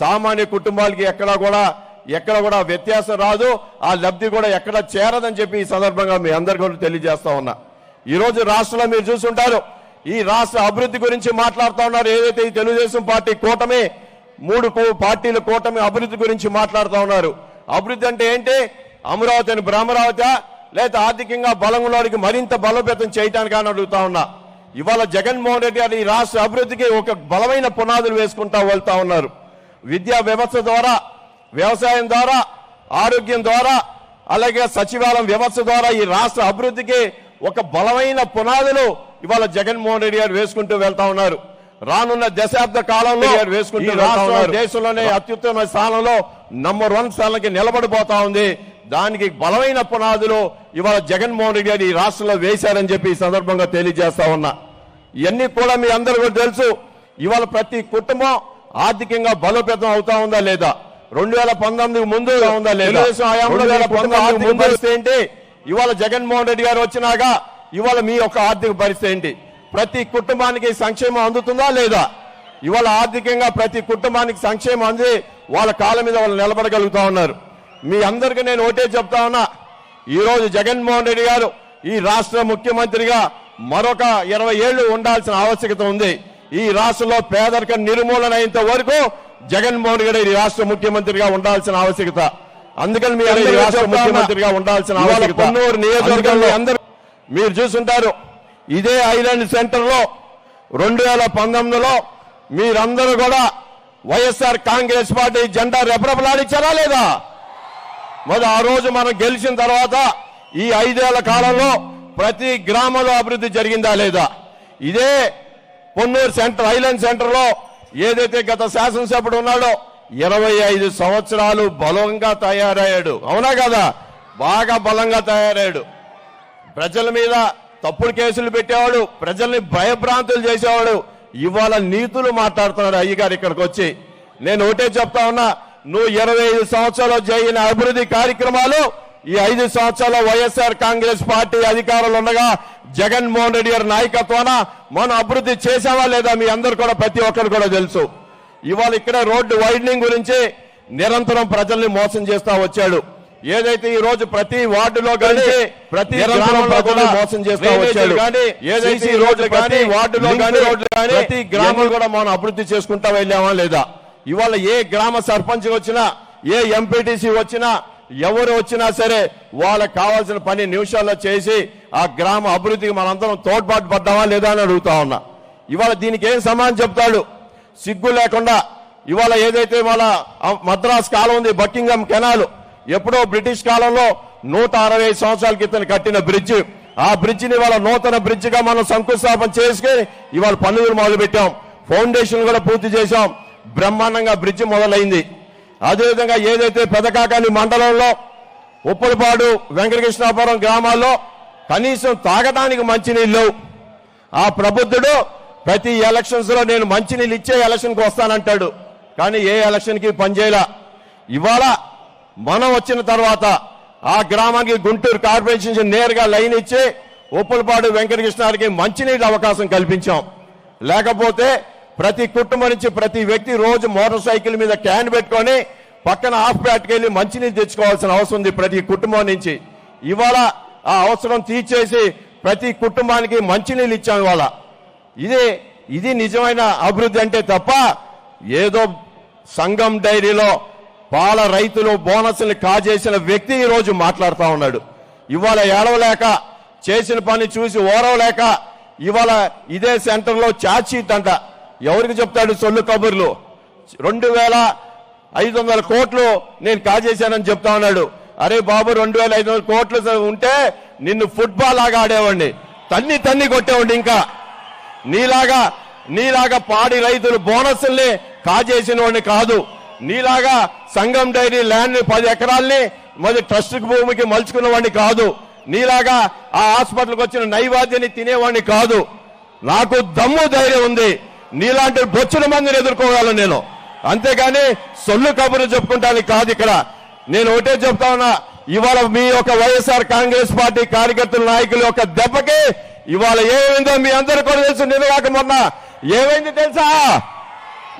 సామాన్య కుటుంబాలకి ఎక్కడా కూడా ఎక్కడ కూడా వ్యత్యాసం రాదు. ఆ లబ్ధి కూడా ఎక్కడ చేరదని చెప్పి ఈ సందర్భంగా మీ అందరికీ కూడా తెలియజేస్తా ఉన్నా. ఈరోజు రాష్ట్రంలో మీరు చూసుంటారు ఈ రాష్ట్ర అభివృద్ధి గురించి మాట్లాడుతా ఉన్నారు. ఏదైతే ఈ తెలుగుదేశం పార్టీ కూటమి మూడు పార్టీల కూటమి అభివృద్ధి గురించి మాట్లాడుతూ ఉన్నారు. అభివృద్ధి అంటే ఏంటి? అమరావతి అని భ్రమరావతి లేదా ఆర్థికంగా బలంలోనికి మరింత బలోపేతం చేయడానికి అని అడుగుతా ఉన్నా. ఇవాళ జగన్మోహన్ రెడ్డి గారు ఈ రాష్ట్ర అభివృద్ధికి ఒక బలమైన పునాదులు వేసుకుంటా వెళ్తా ఉన్నారు. విద్యా వ్యవస్థ ద్వారా వ్యవసాయం ద్వారా ఆరోగ్యం ద్వారా అలాగే సచివాలయం వ్యవస్థ ద్వారా ఈ రాష్ట్ర అభివృద్ధికి ఒక బలమైన పునాదులు ఇవాళ జగన్మోహన్ రెడ్డి గారు వేసుకుంటూ వెళ్తా ఉన్నారు. రానున్న దశాబ్ద కాలంలో వేసుకుంటూ రాష్ట్రం దేశంలోనే అత్యుత్తమ స్థానంలో నంబర్ వన్ స్థానానికి నిలబడిపోతా ఉంది. దానికి బలమైన పునాదులు ఇవాళ జగన్మోహన్ రెడ్డి గారు ఈ రాష్ట్రంలో వేశారని చెప్పి ఈ సందర్భంగా తెలియజేస్తా ఉన్నా. ఇవన్నీ కూడా మీ అందరూ కూడా తెలుసు. ఇవాళ ప్రతి కుటుంబం ఆర్థికంగా బలోపేతం అవుతా ఉందా లేదా? రెండు వేల పంతొమ్మిది ముందు ఉందా లేదా? పరిస్థితి ఏంటి? ఇవాళ జగన్మోహన్ రెడ్డి గారు వచ్చినాక ఇవాళ మీ యొక్క ఆర్థిక పరిస్థితి ఏంటి? ప్రతి కుటుంబానికి సంక్షేమం అందుతుందా లేదా? ఇవాళ ఆర్థికంగా ప్రతి కుటుంబానికి సంక్షేమం అంది వాళ్ళ కాళ్ళ మీద వాళ్ళు నిలబడగలుగుతా ఉన్నారు. మీ అందరికీ నేను ఒకటే చెప్తా ఉన్నా. ఈ రోజు జగన్మోహన్ రెడ్డి గారు ఈ రాష్ట్ర ముఖ్యమంత్రిగా మరొక ఇరవై ఏళ్ళు ఉండాల్సిన ఆవశ్యకత ఉంది. ఈ రాష్ట్రంలో పేదరికం నిర్మూలన అయ్యేంత వరకు జగన్మోహన్ రెడ్డి ఈ రాష్ట్ర ముఖ్యమంత్రిగా ఉండాల్సిన ఆవశ్యకత. అందుకని మీ అందరూ రాష్ట్ర ముఖ్యమంత్రిగా ఉండాల్సిన ఆవశ్యకత. పొన్నూరు నియోజకవర్గంలో అందరూ మీరు చూసుంటారు ఇదే ఐలాండ్ సెంటర్లో రెండు వేల పంతొమ్మిదిలో మీరందరూ కూడా వైఎస్ఆర్ కాంగ్రెస్ పార్టీ జెండా రెపరెపలాడించారా లేదా? మరి ఆ రోజు మనం గెలిచిన తర్వాత ఈ ఐదేళ్ళ కాలంలో ప్రతి గ్రామంలో అభివృద్ధి జరిగిందా లేదా? ఇదే పొన్నూరు సెంటర్ ఐలాండ్ సెంటర్లో ఏదైతే గత శాసనసభ్యుడు ఉన్నాడో ఇరవై ఐదు సంవత్సరాలు బలంగా తయారయ్యాడు. అవునా కదా? బాగా బలంగా తయారయ్యాడు. ప్రజల మీద తప్పుడు కేసులు పెట్టేవాడు ప్రజల్ని భయభ్రాంతులు చేసేవాడు. ఇవాళ నీతులు మాట్లాడుతున్నాడు అయ్యగారు ఇక్కడికి వచ్చి. నేను ఒకటే చెప్తా ఉన్నా నువ్వు ఇరవై ఐదు సంవత్సరాలు జరిగిన అభివృద్ధి కార్యక్రమాలు ఈ ఐదు సంవత్సరాల వైఎస్ఆర్ కాంగ్రెస్ పార్టీ అధికారులు ఉండగా జగన్మోహన్ రెడ్డి గారి నాయకత్వాన మనం అభివృద్ధి చేశావా లేదా మీ అందరు కూడా ప్రతి ఒక్కరు కూడా తెలుసు. ఇవాళ ఇక్కడ రోడ్డు వైడనింగ్ గురించి నిరంతరం ప్రజల్ని మోసం చేస్తా వచ్చాడు. ఏదైతే ఈ రోజు ప్రతి వార్డులో కానీ ప్రతి గ్రామంలో కూడా మోసం చేస్తా వచ్చాడు. ఏదైతే ఈ రోజు ప్రతి వార్డులో కానీ ప్రతి గ్రామం కూడా మనం అభివృద్ధి చేసుకుంటా వెళ్ళామా లేదా? ఇవాళ ఏ గ్రామ సర్పంచ్ వచ్చినా ఏ ఎంపీటీసీ వచ్చినా ఎవరు వచ్చినా సరే వాళ్ళకి కావాల్సిన పని నిమిషాల్లో చేసి ఆ గ్రామ అభివృద్ధికి మనందరం తోడ్పాటు పడ్డామా లేదా అని అడుగుతా ఉన్నా. ఇవాళ దీనికి ఏం సమాధానం చెప్తాడు? సిగ్గు లేకుండా ఇవాళ ఏదైతే వాళ్ళ మద్రాస్ కాలం ఉంది బకింగ్హామ్ కెనాల్ ఎప్పుడో బ్రిటిష్ కాలంలో నూట అరవై సంవత్సరాల క్రితం కట్టిన బ్రిడ్జ్. ఆ బ్రిడ్జిని ఇవాళ నూతన బ్రిడ్జిగా మనం శంకుస్థాపన చేసుకుని ఇవాళ పనులు మొదలుపెట్టాం. ఫౌండేషన్ కూడా పూర్తి చేశాం. బ్రహ్మాండంగా బ్రిడ్జ్ మొదలైంది. అదేవిధంగా ఏదైతే పెదకాకాని మండలంలో ఉప్పలపాడు వెంకటకృష్ణాపురం గ్రామాల్లో కనీసం తాగడానికి మంచినీళ్ళు లేవు. ఆ ప్రబుద్ధుడు ప్రతి ఎలక్షన్స్లో నేను మంచినీళ్ళు ఇచ్చే ఎలక్షన్కి వస్తానంటాడు. కానీ ఏ ఎలక్షన్కి పనిచేయలా ఇవాళ మనం వచ్చిన తర్వాత ఆ గ్రామానికి గుంటూరు కార్పొరేషన్ నేరుగా లైన్ ఇచ్చి ఉప్పలపాడు వెంకటకృష్ణారికి మంచినీళ్ళ అవకాశం కల్పించాం. లేకపోతే ప్రతి కుటుంబం నుంచి ప్రతి వ్యక్తి రోజు మోటార్ సైకిల్ మీద క్యాన్ పెట్టుకొని పక్కన హాఫ్ ప్యాట్కి వెళ్ళి మంచినీళ్ళు తెచ్చుకోవాల్సిన అవసరం ఉంది ప్రతి కుటుంబం నుంచి. ఇవాళ ఆ అవసరం తీర్చేసి ప్రతి కుటుంబానికి మంచినీళ్ళు ఇచ్చాం ఇవాళ. ఇది ఇది నిజమైన అభివృద్ధి అంటే తప్ప ఏదో సంఘం డైరీలో పాల రైతులు బోనస్ని కాజేసిన వ్యక్తి ఈరోజు రోజు ఉన్నాడు. ఇవాళ ఏడవలేక చేసిన పని చూసి ఓరవలేక ఇవాళ ఇదే సెంటర్లో ఛార్జ్ షీట్ అంట. ఎవరికి చెప్తాడు సొల్లు కబుర్లు? రెండు వేల ఐదు వందల కోట్లు నేను కాజేశానని చెప్తా ఉన్నాడు. అరే బాబు రెండు వేల ఐదు వందల కోట్లు ఉంటే నిన్ను ఫుట్బాల్ లాగా ఆడేవాడిని. తన్ని తన్ని కొట్టేవాడిని ఇంకా. నీలాగా నీలాగా పాడి రైతులు బోనస్ల్ని కాజేసిన వాడిని కాదు. నీలాగా సంఘం డైరీ ల్యాండ్ పది ఎకరాల్ని మరి ట్రస్ట్ భూమికి మలుచుకున్న వాడిని కాదు. నీలాగా ఆ హాస్పిటల్కి వచ్చిన నైవేద్యాన్ని తినేవాడిని కాదు. నాకు దమ్ము ధైర్యం ఉంది. నీలాంటి బొచ్చుల మందిని ఎదుర్కోగలను నేను. అంతేగాని సొల్లు కబుర్లు చెప్పుకుంటానికి కాదు ఇక్కడ. నేను ఒకటే చెప్తా ఉన్నా ఇవాళ మీ యొక్క వైఎస్ఆర్ కాంగ్రెస్ పార్టీ కార్యకర్తల నాయకుల యొక్క దెబ్బకి ఇవాళ ఏమైందో మీ అందరూ కూడా తెలుసు నిన్నగాక మొన్న. ఏమైంది తెలుసా?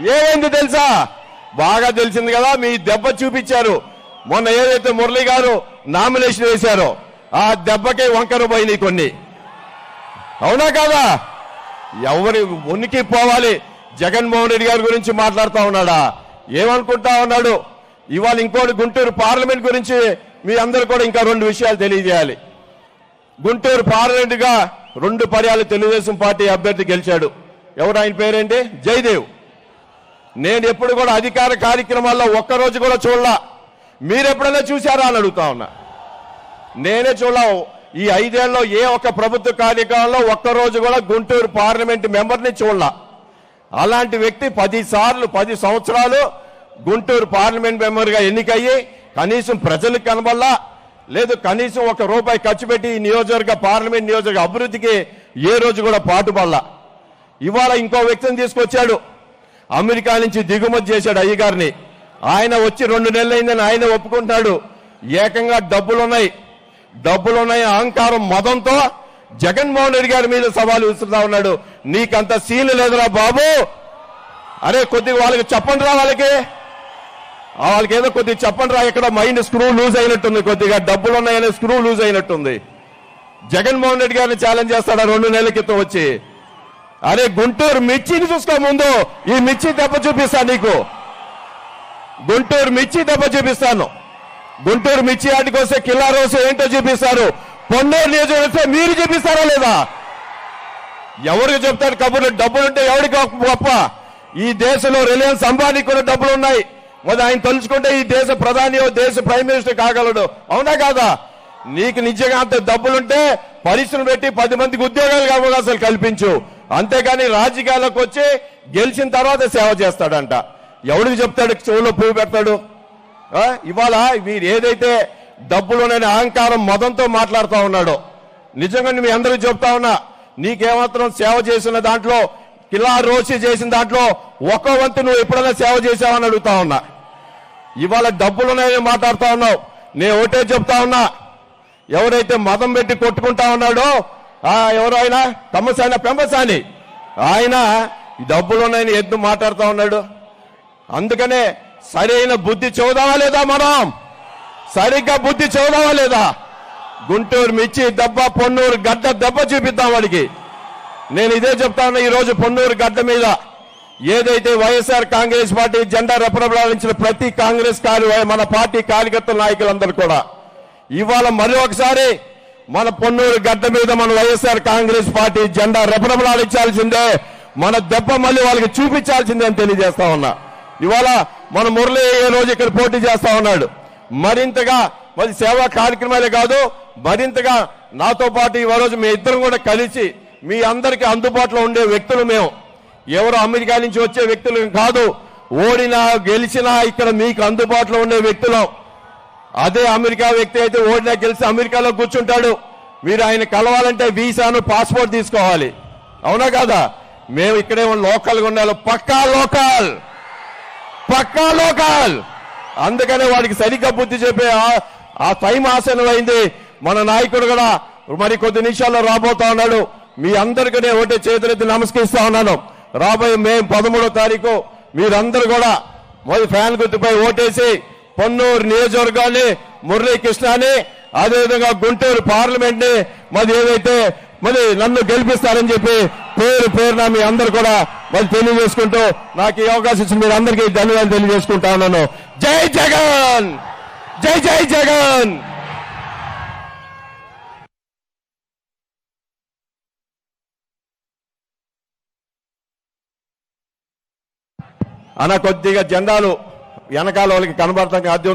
ఏమైంది తెలుసా? బాగా తెలిసింది కదా మీ దెబ్బ చూపించారు. మొన్న ఏదైతే మురళి గారు నామినేషన్ వేశారో ఆ దెబ్బకే వంకరు పోయినాయి కొన్ని. అవునా కాదా? ఎవరి ఉనికి పోవాలి? జగన్మోహన్ రెడ్డి గారి గురించి మాట్లాడుతూ ఉన్నాడా? ఏమనుకుంటా ఉన్నాడు? ఇవాళ ఇంకోటి గుంటూరు పార్లమెంట్ గురించి మీ అందరు కూడా ఇంకా రెండు విషయాలు తెలియజేయాలి. గుంటూరు పార్లమెంట్గా రెండు పర్యాలు తెలుగుదేశం పార్టీ అభ్యర్థి గెలిచాడు. ఎవరు ఆయన పేరేంటి? జయదేవ్. నేను ఎప్పుడు కూడా అధికార కార్యక్రమాల్లో ఒక్కరోజు కూడా చూడలా. మీరెప్పుడైనా చూశారా అని అడుగుతా ఉన్నా. నేనే చూడలా. ఈ ఐదేళ్ళలో ఏ ఒక్క ప్రభుత్వ కార్యక్రమంలో ఒక్కరోజు కూడా గుంటూరు పార్లమెంట్ మెంబర్ని చూడలా. అలాంటి వ్యక్తి పది సార్లు పది సంవత్సరాలు గుంటూరు పార్లమెంట్ మెంబర్గా ఎన్నికయ్యి కనీసం ప్రజలకు కనబల్లా లేదు కనీసం ఒక రూపాయి ఖర్చు పెట్టి ఈ నియోజకవర్గ పార్లమెంట్ నియోజకవర్గ అభివృద్ధికి ఏ రోజు కూడా పాటుపడలా. ఇవాళ ఇంకో వ్యక్తిని తీసుకొచ్చాడు. అమెరికా నుంచి దిగుమతి చేశాడు అయ్యగారిని. ఆయన వచ్చి రెండు నెలలైందని ఆయన ఒప్పుకుంటున్నాడు. ఏకంగా డబ్బులున్నాయి. డబ్బులున్నాయి? అహంకారం మదంతో? జగన్మోహన్ రెడ్డి గారి మీద సవాలు విసురుతా ఉన్నాడు. నీకంత సీన్ లేదురా బాబు. అరే కొద్దిగా వాళ్ళకి చెప్పండి రా వాళ్ళకి. వాళ్ళకి ఏదో కొద్దిగా చెప్పండి రా ఇక్కడ మైండ్ స్క్రూ లూజ్ అయినట్టుంది కొద్దిగా. డబ్బులు ఉన్నాయనే స్క్రూ లూజ్ అయినట్టుంది. జగన్మోహన్ రెడ్డి గారిని ఛాలెంజ్ చేస్తాడా రెండు నెలల క్రితం వచ్చి? అరే గుంటూరు మిర్చిని చూసుకో ముందు. ఈ మిర్చి దెబ్బ చూపిస్తా నీకు. గుంటూరు మిర్చి దెబ్బ చూపిస్తాను. గుంటూరు మిర్చి ఆటికి వస్తే కిల్లా ఏంటో చూపిస్తారు. పొన్నూరు నియోజకవర్గం మీరు చూపిస్తారా లేదా? ఎవరికి చెప్తారు కబుర్లు? డబ్బులుంటే ఎవరికి గొప్ప ఈ దేశంలో రిలయన్స్ అంబానీకి కూడా డబ్బులు ఉన్నాయి మరి ఆయన తలుచుకుంటే ఈ దేశ ప్రధాని దేశ ప్రైమ్ మినిస్టర్ కాగలడు. అవునా కాదా? నీకు నిజంగా అంత డబ్బులుంటే పరిశ్రమ పెట్టి పది మందికి ఉద్యోగాలకు అవకాశాలు కల్పించు. అంతేగాని రాజకీయాలకు వచ్చి గెలిచిన తర్వాత సేవ చేస్తాడంట. ఎవడికి చెప్తాడు? చెవులో పువ్వు పెడతాడు. ఇవాళ మీరు ఏదైతే డబ్బులోనైనా అహంకారం మదంతో మాట్లాడుతూ ఉన్నాడో నిజంగా మీ అందరికీ చెప్తా ఉన్నా నీకేమాత్రం సేవ చేసిన దాంట్లో కిలా రోసి చేసిన దాంట్లో ఒక్క వంతు నువ్వు ఎప్పుడైనా సేవ చేసావని అడుగుతా ఉన్నా. ఇవాళ డబ్బులున్నాయని మాట్లాడుతా ఉన్నావు. నేను ఒకటే చెప్తా ఉన్నా ఎవరైతే మదం పెట్టి కొట్టుకుంటా ఉన్నాడో ఆ ఎవరు ఆయన? తమ్మసాని పెంపసాని ఆయన డబ్బులున్నాయని ఎద్దు మాట్లాడుతూ ఉన్నాడు. అందుకనే సరైన బుద్ధి చూదామా లేదా మనం? సరిగ్గా బుద్ధి చూదామా లేదా? గుంటూరు మిర్చి దెబ్బ పొన్నూరు గడ్డ దెబ్బ చూపిద్దాం వాడికి. నేను ఇదే చెప్తాను ఈ రోజు పొన్నూరు గడ్డ మీద ఏదైతే వైఎస్ఆర్ కాంగ్రెస్ పార్టీ జెండా రెపరెపలాడించిన ప్రతి కాంగ్రెస్ కార్య మన పార్టీ కార్యకర్తల నాయకులందరూ కూడా ఇవాళ మరి ఒకసారి మన పొన్నూరు గడ్డ మీద మన వైఎస్ఆర్ కాంగ్రెస్ పార్టీ జెండా రెపరెపలాడించాల్సిందే మన దెబ్బ మళ్ళీ వాళ్ళకి చూపించాల్సిందే అని తెలియజేస్తా ఉన్నా. ఇవాళ మన మురళి ఏ రోజు ఇక్కడ పోటీ చేస్తా ఉన్నాడు? మరింతగా మరి సేవా కార్యక్రమాలే కాదు మరింతగా నాతో పాటు ఈ రోజు మీ ఇద్దరం కూడా కలిసి మీ అందరికీ అందుబాటులో ఉండే వ్యక్తులు మేము. ఎవరు అమెరికా నుంచి వచ్చే వ్యక్తులు కాదు ఓడినా గెలిచినా ఇక్కడ మీకు అందుబాటులో ఉండే వ్యక్తులం. అదే అమెరికా వ్యక్తి అయితే ఓడినా గెలిచి అమెరికాలో కూర్చుంటాడు. మీరు ఆయన కలవాలంటే వీసాను పాస్పోర్ట్ తీసుకోవాలి. అవునా కాదా? మేము ఇక్కడే లోకల్గా ఉండాలి. పక్కా లోకల్! పక్కా లోకల్. అందుకనే వాడికి సరిగ్గా బుద్ధి చెప్పే ఆ- టైం ఆసనం అయింది మన నాయకుడు కూడా మరి కొద్ది నిమిషాల్లో రాబోతా ఉన్నాడు. మీ అందరికీ నేను ఒకటే చేతులెత్తి నమస్కరిస్తా ఉన్నాను. రాబోయే మే పదమూడో తారీఖు మీరందరూ కూడా మరి ఫ్యాన్ గుర్తుపై ఓటేసి పొన్నూరు నియోజకవర్గాన్ని మురళీకృష్ణని అదేవిధంగా గుంటూరు పార్లమెంట్ని మరి ఏదైతే మరి నన్ను గెలిపిస్తారని చెప్పి పేరు పేరున మీ అందరు కూడా మరి తెలియజేసుకుంటూ నాకు ఈ అవకాశం ఇచ్చిన మీరు అందరికీ ధన్యవాదాలు తెలియజేసుకుంటా ఉన్నాను. జై జగన్! జై జై జగన్! అన కొద్దిగా జెండాలు వెనకాల వాళ్ళకి కనబడతాం అది